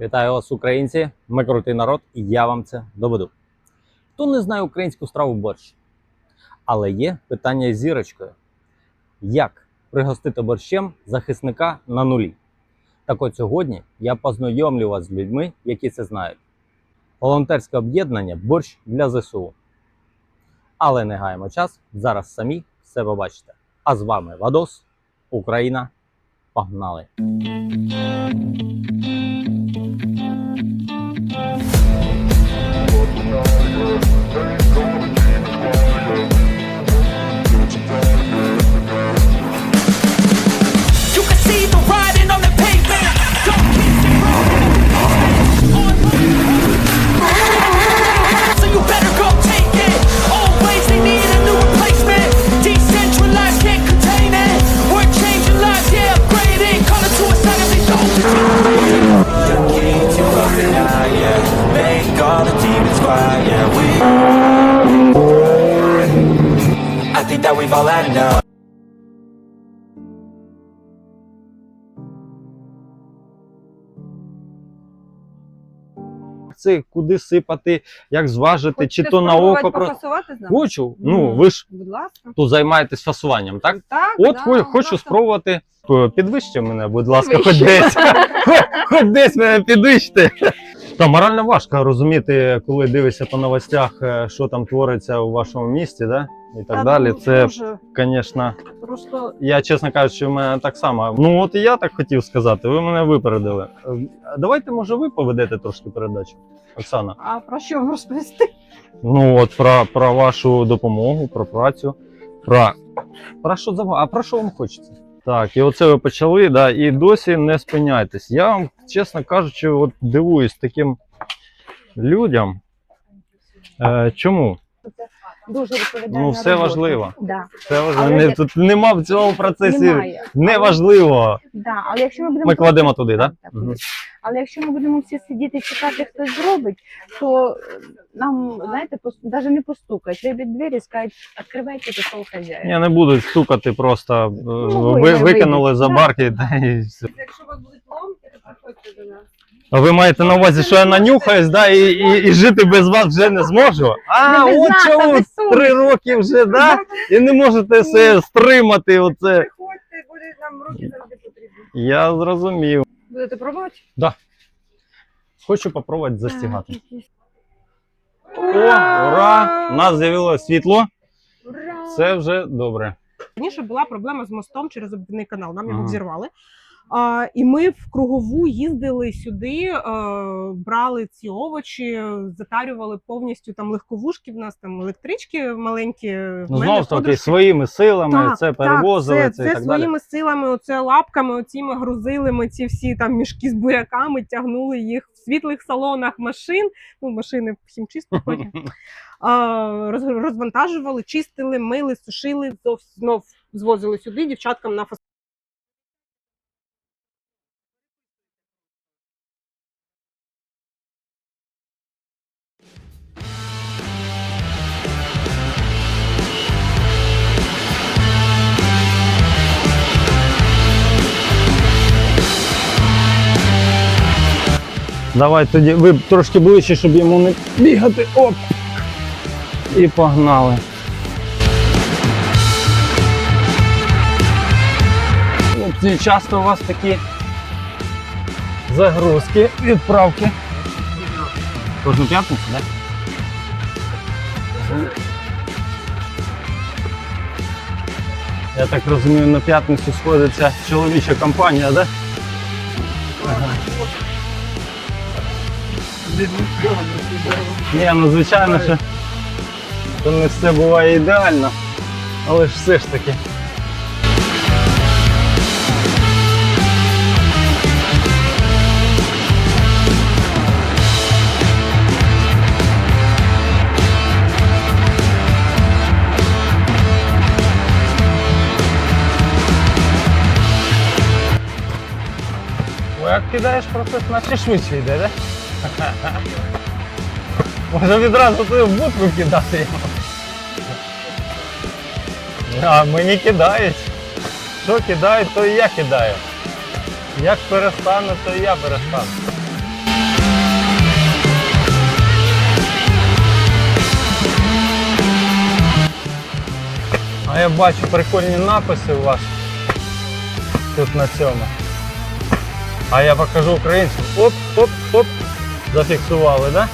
Вітаю вас, українці! Ми крутий народ, і я вам це доведу. Хто не знає українську страву борщ? Але є питання зірочкою: як пригостити борщем захисника на нулі? Так от сьогодні я познайомлю вас з людьми, які це знають. Волонтерське об'єднання борщ для ЗСУ. Але не гаємо час, зараз самі все побачите. А з вами Вадос, Україна. Погнали! Quiet, yeah. We. I think that we've all had enough. Це куди сипати, як зважити, Хочете чи то на око. Про... Хочу. Ну, ви ж Будь ласка. тут займаєтесь фасуванням, так? Так, От да, хо- будь хочу спробувати. Підвищте мене, будь ласка, хоч десь. Хоч десь мене підвищте. Та морально важко розуміти, коли дивишся по новостях, е, що там твориться у вашому місті, да? і так Та далі. Це, звісно, просто я чесно кажучи, в мене так само. Ну от і я так хотів сказати, ви мене випередили. Е, Давайте, може, ви поведете трошки передачу, Оксана. а про що вам розповісти? Ну от про, про вашу допомогу, про працю, про, про що за а про що вам хочеться? Так, і оце ви почали, да, і досі не спиняйтесь. Я вам, чесно кажучи, от дивуюсь таким людям. Е, чому? Дуже відповідальна Ну, все робота. важливо. Да, Це важливо. Але Не, я- тут нема в цьому процесі немає. неважливо. Да, але якщо ми будемо Ми кладемо туди, так? Так, Да? туди. Але якщо ми будемо всі сидіти і чекати, хтось зробить, то е, нам, знаєте, навіть не постукають. Виб'ють двері і скажуть, відкривайте, пішов хазяїн. Я не буду стукати просто. е, Ну, ви, ви викинули за Да. барки. Та, і все. Якщо у вас будуть ломки, то приходьте до нас. А ви маєте на увазі, що я нанюхаюсь, да, і, і, і жити без вас вже не зможу? А, Не без от нас, а чому без сумки. три роки вже, да? І не можете все стримати. Оце. Приходьте, буде нам руки завжди потрібні. Я зрозумів. Будете пробувати? Хочу попробувати застігати. О, Ура! ура! У нас з'явилося світло. Ура! Це вже добре. Раніше була проблема з мостом через обвідний канал. Нам його Ага. взірвали. А, і ми в кругову їздили сюди, е, брали ці овочі, затарювали повністю там легковушки. В нас там електрички маленькі. в Ну, знову ж таки, своїми силами Так, це перевозили, так, це, це, і це так далі. своїми силами, оце лапками, оціми грузили ми ці всі там мішки з буряками, тягнули їх в світлих салонах машин. Ну, машини всім чисто потім. Розвантажували, чистили, мили, сушили, знов, звозили сюди дівчаткам на фас. Давай тоді ви трошки ближче, щоб йому не бігати. Оп! І погнали. Хлопці, часто у вас такі загрузки, відправки. Кожну п'ятницю, так? Я так розумію, на п'ятницю сходиться чоловіча компанія, так? Да? Ні, ну звичайно, що то не все буває ідеально, але ж все ж таки. Як кидаєш процес, наче швидше йде, так? Може відразу туди в будку кидати його. А мені кидають. Що кидають, то і я кидаю. Як перестану, то і я перестану. А я бачу прикольні написи у вас тут на цьому. А я покажу українцям. Оп, оп, оп. Зафіксували, да?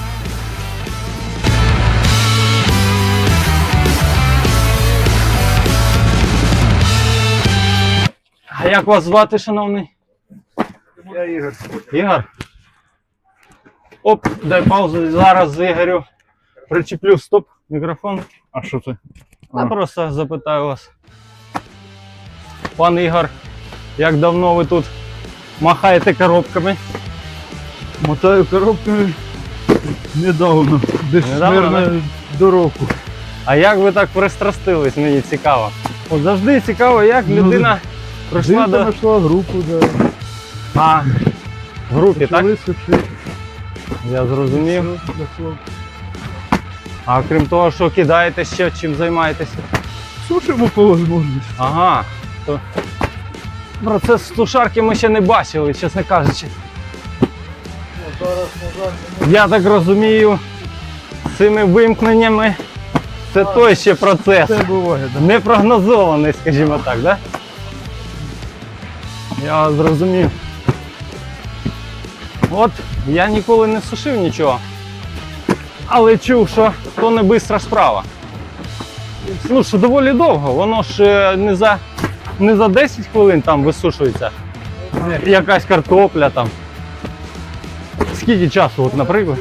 А як вас звати, шановний? Я Ігор. Ігор? Оп, дай паузу. Зараз Ігорю причеплю стоп мікрофон. А що це? Я просто запитаю вас. Пан Ігор, як давно ви тут махаєте коробками? Мотаю коробками недавно. Десь Недавно, мирно до року. А як ви так пристрастились, мені цікаво. От завжди цікаво, як Ну, людина прийшла Жінка до. знайшла групу, да. А, в групі, так? Почали сушити. Я зрозумів. Все. А крім того, що кидаєте ще, чим займаєтесь? Сушимо по можливості. Ага. То... Процес сушарки ми ще не бачили, чесно кажучи. Я так розумію, з цими вимкненнями це той ще процес. Це буває, да. Непрогнозований, скажімо так, да? Я зрозумів. От я ніколи не сушив нічого. Але чув, що то не бистра справа. Ну, що доволі довго, воно ж е, не за, не за 10 хвилин там висушується. Якась картопля там. Скільки часу, от, наприклад?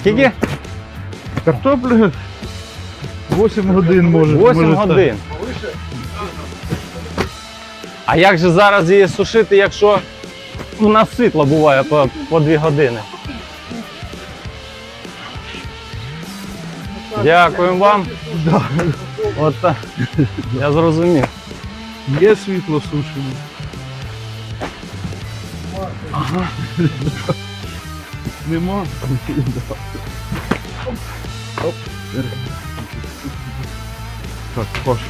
Скільки? Картопля 8 годин може. 8 може годин. А як же зараз її сушити, якщо у нас світло буває по, по 2 години? Дякуємо вам. Да. От так. Я зрозумів. Є світло сушимо. Да. Оп. Так, Паша.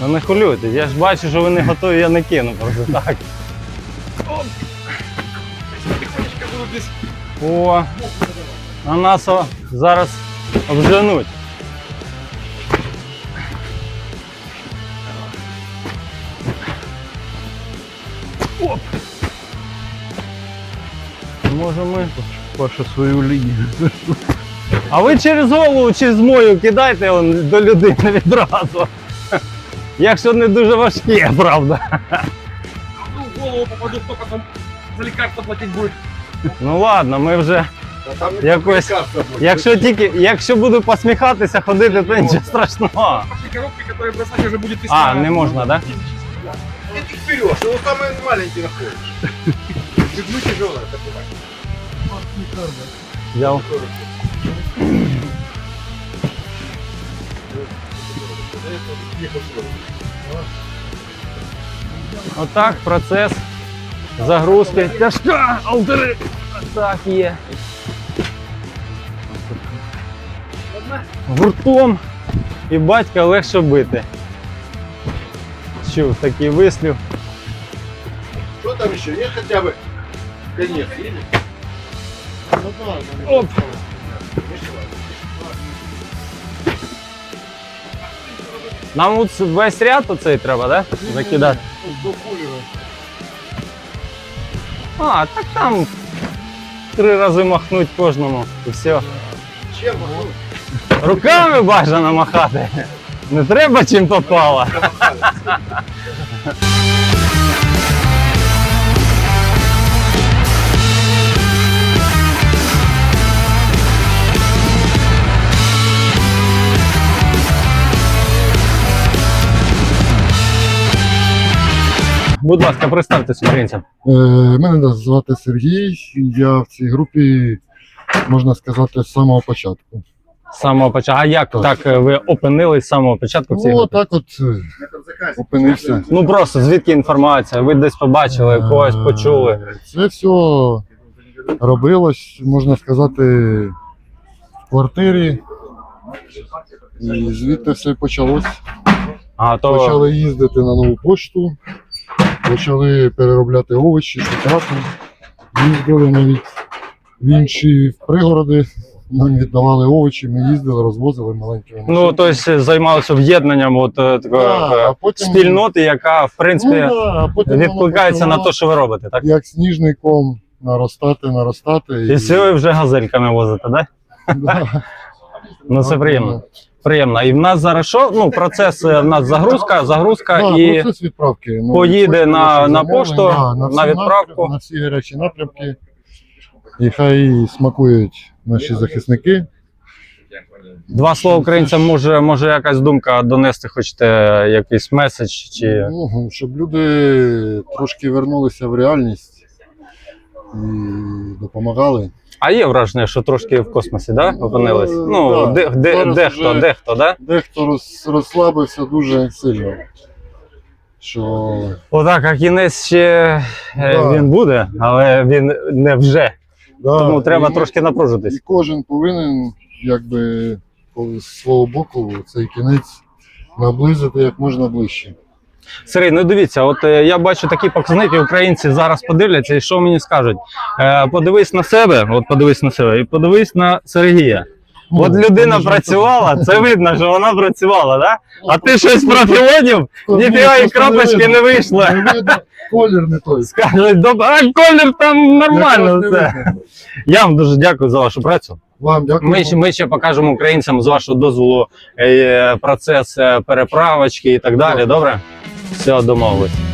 Ну не хвилюйте, я ж бачу, що ви не готові, я не кину просто так. О, а нас зараз обженуть. Може ми. Паша свою лінію. А ви через голову чи з мою кидайте он, до людини відразу. Якщо не дуже важке, правда. в голову попаду, кто потом за лекарство платить будет. Ну ладно, ми вже Там якось. Якщо тільки, якщо буду посміхатися, ходити, то нічого страшного. пошли коробки, которые бросать уже будет А, не можна, так? Ты их берешь, его самый маленький находишь. Люблю тяжелое такое. Взяв. Отак процес загрузки. Тяжка, алтери. Так є. Гуртом і батька легше бити. Чув такий вислів. Что там еще? Нет хотя бы конец, видишь? Оп. Нам от весь ряд оцей треба, да? Закидати. А, так там три рази махнуть кожному і все. Чем? Руками бажано махати. Не треба чим попало. Будь ласка, представтесь українцям. Е, Мене звати Сергій. Я в цій групі, можна сказати, з самого початку. З самого початку. А як Так. так е, ви опинились з самого початку в цій Ну, групі? так от е, опинився. Ну просто звідки інформація? Ви десь побачили, когось почули. Е, Це все робилось, можна сказати, в квартирі. І звідти все почалось. А то Почали їздити на нову почту, почали переробляти овочі, шукати. Їздили навіть в інші пригороди, нам віддавали овочі, ми їздили, розвозили маленькими Ну, тобто займалися об'єднанням от, е, такої Да, е, а потім- спільноти, яка, в принципі, Ну, да, а потім воно відкликається на почало, те, що ви робите, так? Як сніжний ком наростати, наростати. І все ви вже газельками возите, так? Да. Ну це приємно. Приємно. І в нас зараз що? Ну, процес е, в нас загрузка, загрузка Да, і процес відправки. Ну, поїде на- на пошту, да, на всі відправку. на всі гарячі напрямки. І хай смакують наші захисники. два слова українцям може, може якась думка донести, хочете якийсь меседж чи. Ну, щоб люди трошки вернулися в реальність і допомагали. А є враження, що трошки в космосі, да? Опинились? Е, Ну, да. де, де, Зараз дехто, вже- дехто, да? Дехто роз, розслабився дуже сильно. Що Отак, а кінець ще е, Да. він буде, але він не вже. да, Тому треба і- трошки І напружитись. кожен повинен, якби по- з свого боку, цей кінець наблизити як можна ближче. Сергій, ну дивіться, от е, я бачу такі показники, українці зараз подивляться, і що мені скажуть? Е, подивись на себе, от подивись на себе, і подивись на Сергія. От людина працювала, це видно, що вона працювала, да? А ти щось профілонів, ніфіга і крапочки не вийшло. Колір не той. Скажуть, «Доб- а колір там нормально все. Я вам дуже дякую за вашу працю. Вам дякую. Ми ще, ми ще покажемо українцям з вашого дозволу е, процес е, переправочки і так далі. Добре? Все, домовились.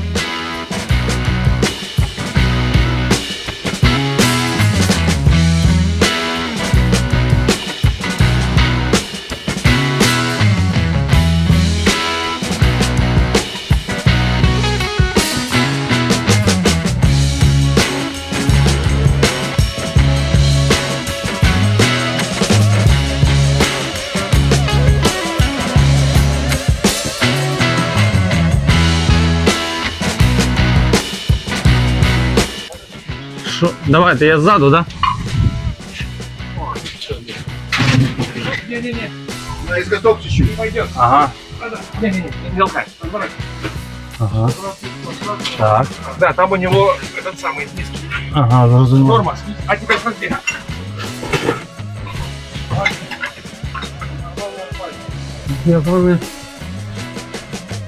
Давайте, я ззаду, да? Наискосок чуть-чуть. Ага. Ага. Так. Да, там у него этот самый низкий. Ага, зрозуміло. Норма. А теперь смотри. Я зробив.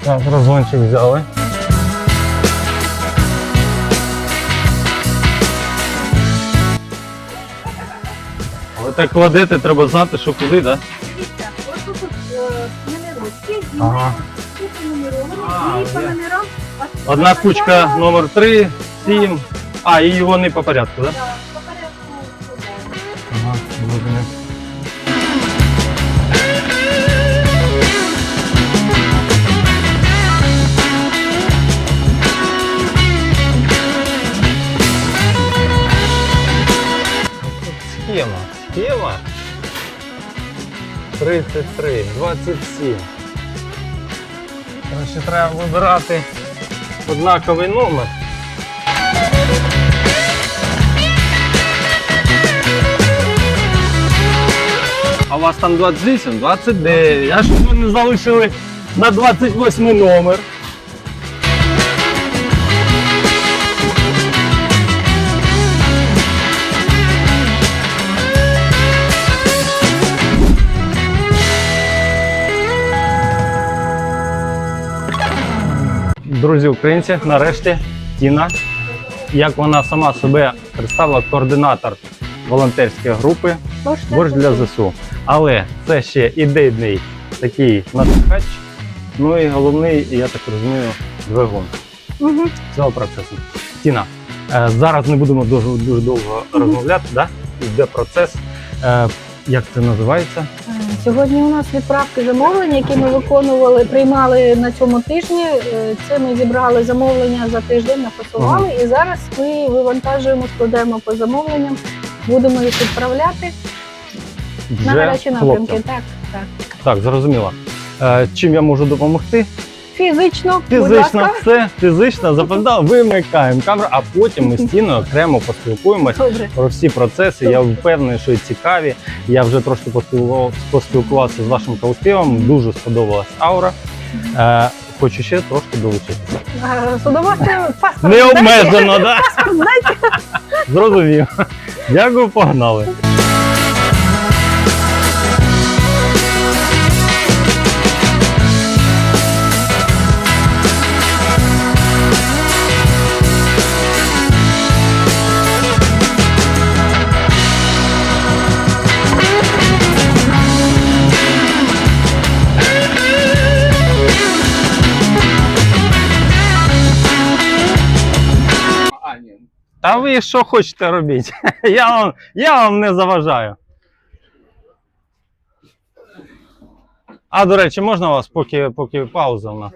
Так, розгончик взяли. Так кладете, треба знати, що куди, так? Дивіться, ось тут е, номерочки, Ага. тут нумеровані, А, і по є. номерам. а Одна кучка номер 3, 7. А, і вони по порядку, так? Да, 33, 27. Коротше, треба вибирати однаковий номер. А у вас там 28, 29. А що ви не залишили на 28 номер? Друзі українці, нарешті Тіна, як вона сама себе представила, координатор волонтерської групи борщ для ЗСУ. Але це ще ідейний такий надихач. Ну і головний, я так розумію, двигун Угу. цього процесу. Тіна, е, зараз не будемо дуже, дуже довго розмовляти, да? йде процес. Е, як це називається? Сьогодні у нас відправки замовлень, які ми виконували, приймали на цьому тижні. Е, Це ми зібрали замовлення за тиждень, напасували, і зараз ми вивантажуємо, складаємо по замовленням, будемо їх відправляти на Вже гарячі хлопцям. напрямки. Так, так. Так, зрозуміло. Е, чим я можу допомогти? Фізично, будь Фізично ласка. все, фізично запам'ятав, вимикаємо камеру, а потім ми з Тіною окремо поспілкуємось Добре. про всі процеси. Я впевнений, що цікаві. Я вже трошки поспілкував- поспілкувався з вашим колективом. Дуже сподобалась аура. Е, хочу ще трошки долучитися. Е, паспорт. Не обмежено, да? Паспорт дайте. Зрозумів. Дякую, погнали. Та ви що хочете робіть? Я вам, я вам не заважаю. А, до речі, можна вас, поки, поки пауза в нас?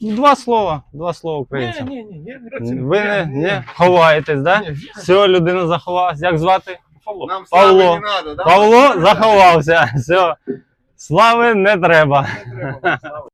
Два слова, два слова українцям. Ні, ні, ні, Ви не, не ховаєтесь, да? Все, людина заховалась. Як звати? Павло. Нам Павло. слави не надо, да? Павло заховався. Все. Слави не треба. Не треба.